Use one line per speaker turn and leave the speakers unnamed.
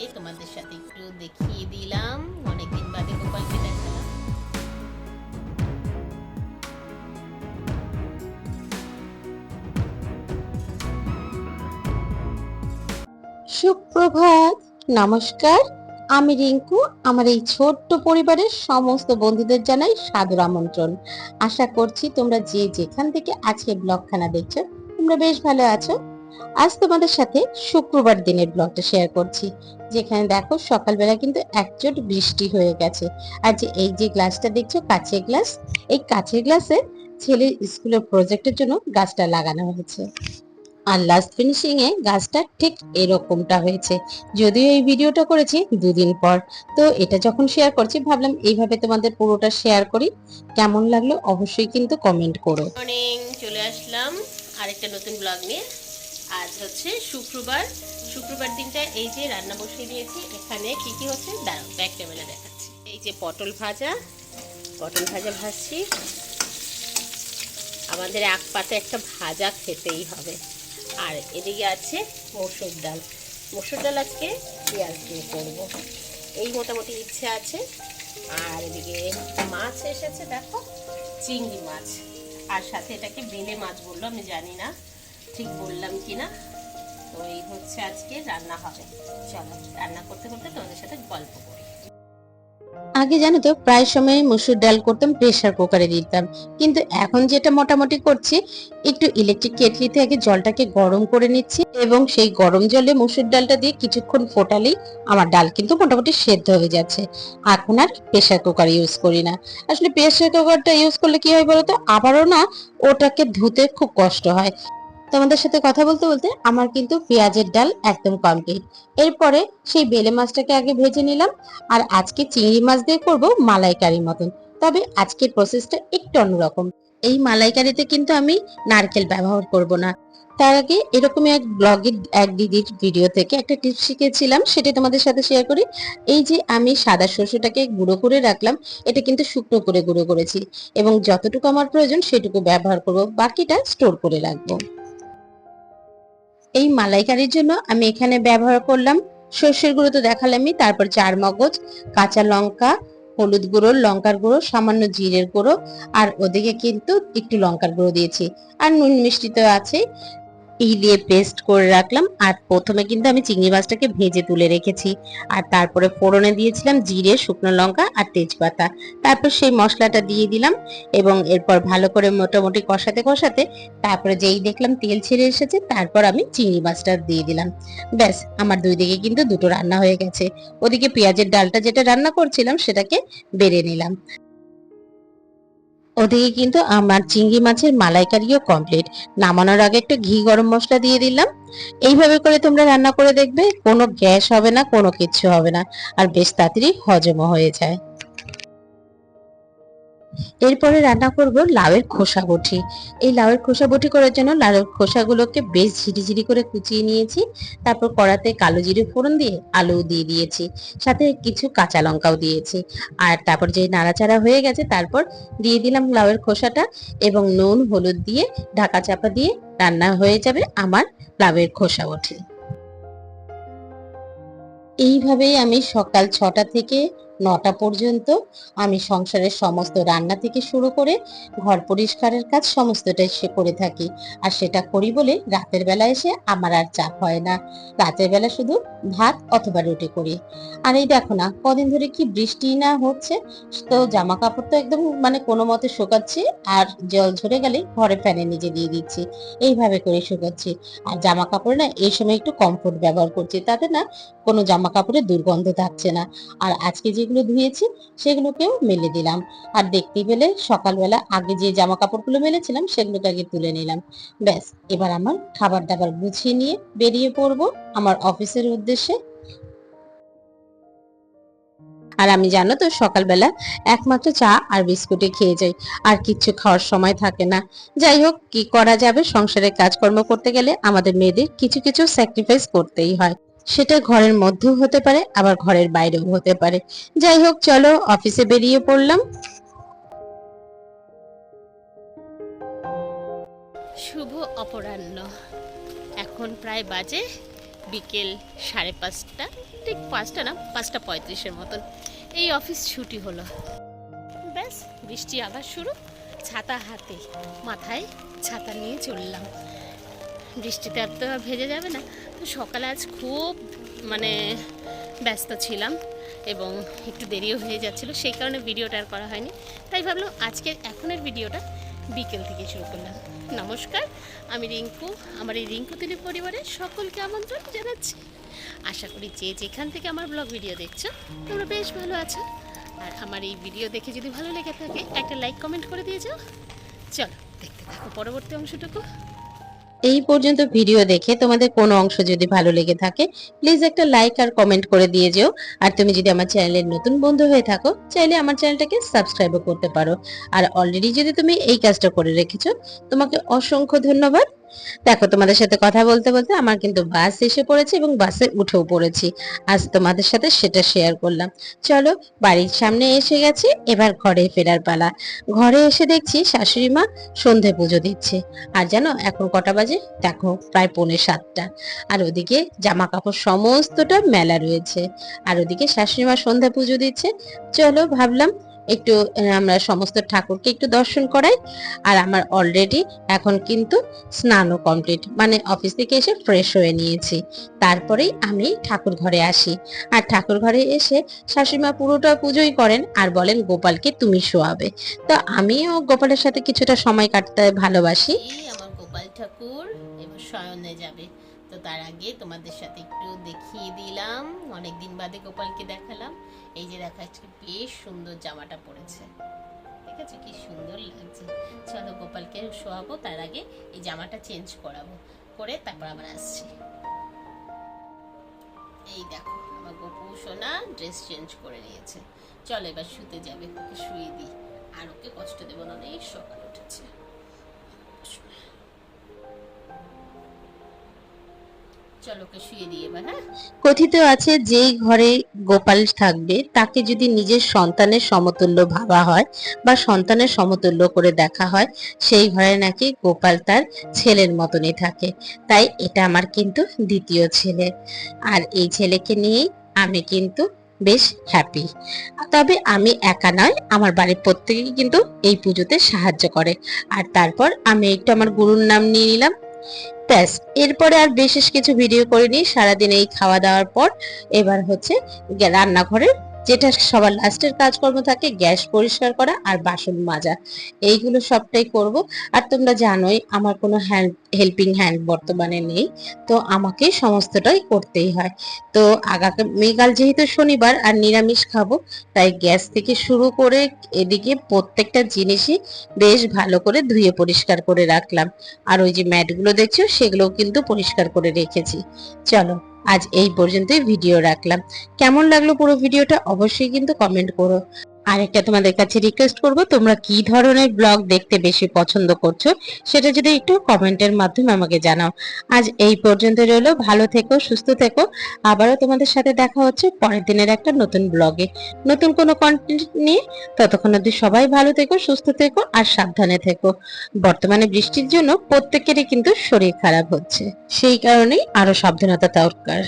গিয়ে তোমাদের সাথে একটু দেখিয়ে দিলাম। অনেকদিন বাদে গোপালকে দেখালাম
সুপ্রভাত, নমস্কার। আমি রিঙ্কু, আমার এই ছোট্ট পরিবারের সমস্ত বন্ধুদের জানাই সাদর আমন্ত্রণ। আশা করছি তোমরা যে যেখান থেকে আজকে ব্লগখানা দেখছ, তোমরা বেশ ভালো আছো। আজ তোমাদের সাথে শুক্রবার দিনের ব্লগটা শেয়ার করছি। যেখানে দেখো সকালবেলা কিন্তু একচোট বৃষ্টি হয়ে গেছে। আর যে এই যে গ্লাসটা দেখছ, কাচের গ্লাস এই কাচের গ্লাসে ছেলের স্কুলের প্রজেক্টের জন্য গাছটা লাগানো হয়েছে। আর লাস্ট ফিনিশিং এ গাছটা ঠিক এরকমটা হয়েছে। যদিও এই ভিডিওটা করেছি দুদিন পর। তো এটা যখন শেয়ার করছি, ভাবলাম এইভাবে তোমাদের পুরোটা শেয়ার করি। কেমন লাগল অবশ্যই কিন্তু কমেন্ট করো।
চলে আসলাম আরেকটা নতুন ব্লগ নিয়ে। আজ হচ্ছে শুক্রবার। শুক্রবার দিনটা এই যে রান্না বসিয়ে দিয়েছি, এখানে কি কি হচ্ছে? দাঁড়াও ব্যাক ক্যামেরা দেখাচ্ছি। এই যে পটল ভাজা পটল ভাজা ভাজছি। আমাদের এক পাতে একটা ভাজা খেতেই হবে। আর এদিকে আছে মসুর ডাল। মসুর ডাল আজকে পেঁয়াজ দিয়ে করব। এই মোটামুটি ইচ্ছে আছে। আর এদিকে মাছ এসেছে, দেখো, চিংড়ি মাছ। আর সাথে এটাকে বেলে মাছ বলল, আমি জানি না। ঠিক বললাম কি না তো এই হচ্ছে আজকে রান্না হবে। চলো, রান্না করতে করতে তোমাদের সাথে গল্প করি।
আগে জানো তো, প্রায় সময় মুসুর ডাল করতাম প্রেসার কুকারে দিতাম। কিন্তু এখন যেটা মোটামুটি করছি, একটু ইলেকট্রিক কেটলিতে আগে জলটাকে গরম করে নিচ্ছি এবং সেই গরম জলে মুসুর ডালটা দিয়ে কিছুক্ষণ ফোটালেই আমার ডাল কিন্তু মোটামুটি সেদ্ধ হয়ে যাচ্ছে। এখন আর প্রেসার কুকার ইউজ করি না। আসলে প্রেসার কুকারটা ইউজ করলে কি হয় বলতো আবারও না ওটাকে ধুতে খুব কষ্ট হয়। তোমাদের সাথে কথা বলতে বলতে আমার কিন্তু পেঁয়াজের ডাল একদম কমপ্লিট এরপরে সেই বেলে মাছটাকে আগে ভেজে নিলাম, আর আজকে চিংড়ি মাছ দিয়ে করব মালাইকারির মতন। তবে আজকের প্রসেসটা একটু অন্যরকম। এই মালাইকারিতে কিন্তু আমি নারকেল ব্যবহার করব না। তার আগে এরকমই এক ব্লগের এক দিদির ভিডিও থেকে একটা টিপস শিখেছিলাম, সেটা তোমাদের সাথে শেয়ার করি। এই যে আমি সাদা সরষেটাকে গুঁড়ো করে রাখলাম, এটা কিন্তু শুকনো করে গুঁড়ো করেছি। এবং যতটুকু আমার প্রয়োজন সেটুকু ব্যবহার করব, বাকিটা স্টোর করে রাখব। এই মালাইকারির জন্য আমি এখানে ব্যবহার করলাম। সর্ষের গুঁড়ো তো দেখালামই, তারপর চার মগজ, কাঁচা লঙ্কা, হলুদ গুঁড়ো, লঙ্কার গুঁড়ো, সামান্য জিরের গুঁড়ো, আর ওদিকে কিন্তু একটু লঙ্কার গুঁড়ো দিয়েছি। আর নুন মিষ্টি তো আছে এই দিয়ে পেস্ট করে রাখলাম। আর প্রথমে কিন্তু আমি চিংড়ি মাছটাকে ভেজে তুলে রেখেছি। আর তারপরে ফোড়নে দিয়েছিলাম জিরে, শুকনো লঙ্কা আর তেজপাতা। তারপর সেই মশলাটা দিয়ে দিলাম এবং এরপর ভালো করে মোটামুটি কষাতে কষাতে তারপরে যেই দেখলাম তেল ছেড়ে এসেছে, তারপর আমি চিংড়ি মাছটা দিয়ে দিলাম। ব্যাস, আমার দুই দিকে কিন্তু দুটো রান্না হয়ে গেছে। ওদিকে পেঁয়াজের ডালটা যেটা রান্না করছিলাম সেটাকে বেড়ে নিলাম। ওদিকে কিন্তু আমার চিংড়ি মাছের মালাইকারিও কমপ্লিট নামানোর আগে একটু ঘি গরম মশলা দিয়ে দিলাম। এইভাবে করে তোমরা রান্না করে দেখবে, কোনো গ্যাস হবে না, কোনো কিছু হবে না। আর বেশ তাড়াতাড়ি হজমও হয়ে যায়। এরপরে রান্না করব লাউয়ের খোসা বটি। এই লাউয়ের খোসা বটি করার জন্য লাউয়ের খোসাগুলোকে বেশ ঝিরিঝিরি করে কুচিয়ে নিয়েছি। তারপর কড়াতে কালো জিরে ফোড়ন দিয়ে আলু দিয়ে দিয়েছি। সাথে কিছু কাঁচা লঙ্কাও দিয়েছি। আর তারপর যে নাড়াচাড়া হয়ে গেছে, তারপর দিয়ে দিলাম লাউয়ের খোসাটা এবং নুন, হলুদ দিয়ে ঢাকা চাপা দিয়ে রান্না হয়ে যাবে আমার লাউয়ের খোসা বটি। এইভাবেই আমি সকাল ছটা থেকে নটা পর্যন্ত আমি সংসারের সমস্ত রান্না থেকে শুরু করে ঘর পরিষ্কারের কাজ সমস্তটাই সে করে থাকি। আর সেটা করি বলে রাতের বেলা এসে আমার আর চাপ হয় না। রাতের বেলা শুধু ভাত অথবা রুটি করি। আর এই দেখো না, কদিন ধরে কি বৃষ্টি না হচ্ছে, তো জামা কাপড় তো একদম মানে কোনো মতে শুকাচ্ছি আর জল ঝরে গেলে ঘরে ফ্যানে নিজে দিয়ে দিচ্ছি। এইভাবে করে শুকাচ্ছি। আর জামা কাপড় না এই সময় একটু কমফোর্ট ব্যবহার করছি, তাতে না কোনো জামা কাপড়ে দুর্গন্ধ থাকছে না। আর আজকে যেগুলো ধুয়েছি সেগুলোকেও মেলে দিলাম। আর দেখতে পেলে সকালবেলা আগে যে জামা কাপড়গুলো মেলেছিলাম সেগুলোকে আগে তুলে নিলাম। ব্যাস, এবার আমার খাবার দাবার গুছিয়ে নিয়ে বেরিয়ে পড়ব আমার অফিসের উদ্দেশ্যে। আর আমি জানো তো, সকালবেলা একমাত্র চা আর বিস্কুটে খেয়ে যাই। আর কিচ্ছু খাওয়ার সময় থাকে না। যাই হোক, কি করা যাবে? সংসারের কাজকর্ম করতে গেলে আমাদের মেয়েদের কিছু কিছু স্যাক্রিফাইস করতেই হয়। সেটা ঘরের মধ্যেও হতে পারে, আবার ঘরের বাইরেও হতে পারে। যাই হোক, চলো অফিসে বেরিয়ে পড়লাম।
শুভ অপরাহ্ন। এখন প্রায় বাজে বিকেল সাড়ে পাঁচটা, ঠিক পাঁচটা না, পাঁচটা পঁয়ত্রিশের মতন। এই অফিস ছুটি হলো। ব্যাস, বৃষ্টি আবার শুরু। ছাতা হাতে, মাথায় ছাতা নিয়ে চললাম। বৃষ্টিতে আর তো ভেজে যাবে না। তো সকালে আজ খুব মানে ব্যস্ত ছিলাম এবং একটু দেরিও হয়ে যাচ্ছিল, সেই কারণে ভিডিওটা আর করা হয়নি। তাই ভাবলাম আজকের এখনের ভিডিওটা বিকেল থেকে শুরু করলাম। নমস্কার, আমি রিঙ্কু। আমার এই রিঙ্কু তিলি পরিবারের সকলকে আমন্ত্রণ জানাচ্ছি। আশা করি যে যেখান থেকে আমার ব্লগ ভিডিও দেখছ, তোমরা বেশ ভালো আছো। আর আমার এই ভিডিও দেখে যদি ভালো লেগে থাকে, একটা লাইক, কমেন্ট করে দিয়ে যাও। চলো, দেখতে থাকো পরবর্তী অংশটুকু।
এই পর্যন্ত ভিডিও দেখে তোমাদের কোনো অংশ যদি ভালো লেগে থাকে প্লিজ একটা লাইক আর কমেন্ট করে দিয়ে যেও। আর তুমি যদি আমার চ্যানেলের নতুন বন্ধু হয়ে থাকো, চাইলে আমার চ্যানেলটাকে সাবস্ক্রাইবও করতে পারো। আর অলরেডি যদি তুমি এই কাজটা করে রেখেছো, তোমাকে অসংখ্য ধন্যবাদ। দেখো, তোমাদের সাথে কথা বলতে বলতে আমার কিন্তু বাস এসে পড়েছে এবং বাসে উঠেও পড়েছি। আজ তোমাদের সাথে সেটা শেয়ার করলাম। চলো, বাড়ির সামনে এসে গেছে, এবার ঘরে ফেরার পালা। ঘরে এসে দেখছি শাশুড়ি মা সন্ধে পুজো দিচ্ছে। আর জানো, এখন কটা বাজে? দেখো, প্রায় পৌনে সাতটা। আর ওদিকে জামা কাপড় সমস্তটা মেলা রয়েছে। আর ওদিকে শাশুড়ি মা সন্ধে পুজো দিচ্ছে। চলো, ভাবলাম একটু আমরা সমস্ত ঠাকুরকে একটু দর্শন করাই। আর আমার অলরেডি এখন কিন্তু স্নানও কমপ্লিট মানে অফিস থেকে এসে ফ্রেশ হয়ে নিয়েছি। তারপরেই আমি ঠাকুর ঘরে আসি। আর ঠাকুর ঘরে এসে শাশুড়িমা পুরোটা পুজোই করেন আর বলেন, গোপালকে তুমি শোয়াবে। তো আমিও গোপালের সাথে কিছুটা সময় কাটতে ভালোবাসি।
আমার গোপাল ঠাকুর এবার শয়নে যাবে। তো তার আগে তোমাদের সাথে একটু দেখিয়ে দিলাম। অনেক দিন বাদে গোপালকে দেখালাম। এই যে দেখা যাচ্ছে বেশ সুন্দর জামাটা পরেছে। ঠিক আছে? কি সুন্দর লাগছে। চলো গোপালকে শোয়াবো, তার আগে এই জামাটা চেঞ্জ করাবো। করে তারপর আবার আসছি। এই দেখো, আমার গোপু সোনা ড্রেস চেঞ্জ করে নিয়েছে। চলো এবার শুতে যাবে, ওকে শুয়ে দিই। আর ওকে কষ্ট দেবো না, অনেক সকাল উঠেছে।
কথিত আছে, যেই ঘরে গোপাল থাকবে, তাকে যদি নিজের সন্তানের সমতুল্য ভাবা হয় বা সন্তানের সমতুল্য করে দেখা হয়, সেই ঘরে নাকি গোপাল তার ছেলের মতনই থাকে। তাই এটা আমার কিন্তু দ্বিতীয় ছেলে। আর এই ছেলেকে নিয়েই আমি কিন্তু বেশ হ্যাপি তবে আমি একা নয়, আমার বাড়ির প্রত্যেকেই কিন্তু এই পুজোতে সাহায্য করে। আর তারপর আমি একটু আমার গুরুর নাম নিয়ে নিলাম। ব্যাস, এরপরে আর বিশেষ কিছু ভিডিও করিনি। সারাদিন এই খাওয়া দাওয়ার পর এবার হচ্ছে রান্নাঘরের যেটা সবার লাস্টের কাজকর্ম থাকে, গ্যাস পরিষ্কার করা আর বাসন মাজা। এইগুলো সবটাই করব। আর তোমরা জানোই, আমার কোনো হ্যান্ড হেল্পিং হ্যান্ড বর্তমানে নেই। তো আমাকে সমস্তটাই করতেই হয়। তো আগামীকাল যেহেতু শনিবার আর নিরামিষ খাব, তাই গ্যাস থেকে শুরু করে এদিকে প্রত্যেকটা জিনিসই বেশ ভালো করে ধুয়ে পরিষ্কার করে রাখলাম। আর ওই যে ম্যাটগুলো দেখছ, সেগুলোও কিন্তু পরিষ্কার করে রেখেছি। চলো। আজ এই পর্যন্তই ভিডিও রাখলাম। কেমন লাগল পুরো ভিডিওটা অবশ্যই কিন্তু কমেন্ট করো। আরেকটা তোমাদের কাছে রিকোয়েস্ট করব, তোমরা কি ধরনের ব্লগ দেখতে বেশি পছন্দ করছ, সেটা যদি একটু কমেন্টের মাধ্যমে আমাকে জানাও। আজ এই পর্যন্ত রইল, ভালো থেকো, সুস্থ থেকো, আবারও তোমাদের সাথে দেখা হচ্ছে পরের দিনের একটা নতুন ব্লগে নতুন কোনো কন্টেন্ট নিয়ে ততক্ষণ অব্দি সবাই ভালো থেকো, সুস্থ থেকো, আর সাবধানে থেকো। বর্তমানে বৃষ্টির জন্য প্রত্যেকেরই কিন্তু শরীর খারাপ হচ্ছে, সেই কারণেই আরও সাবধানতা দরকার।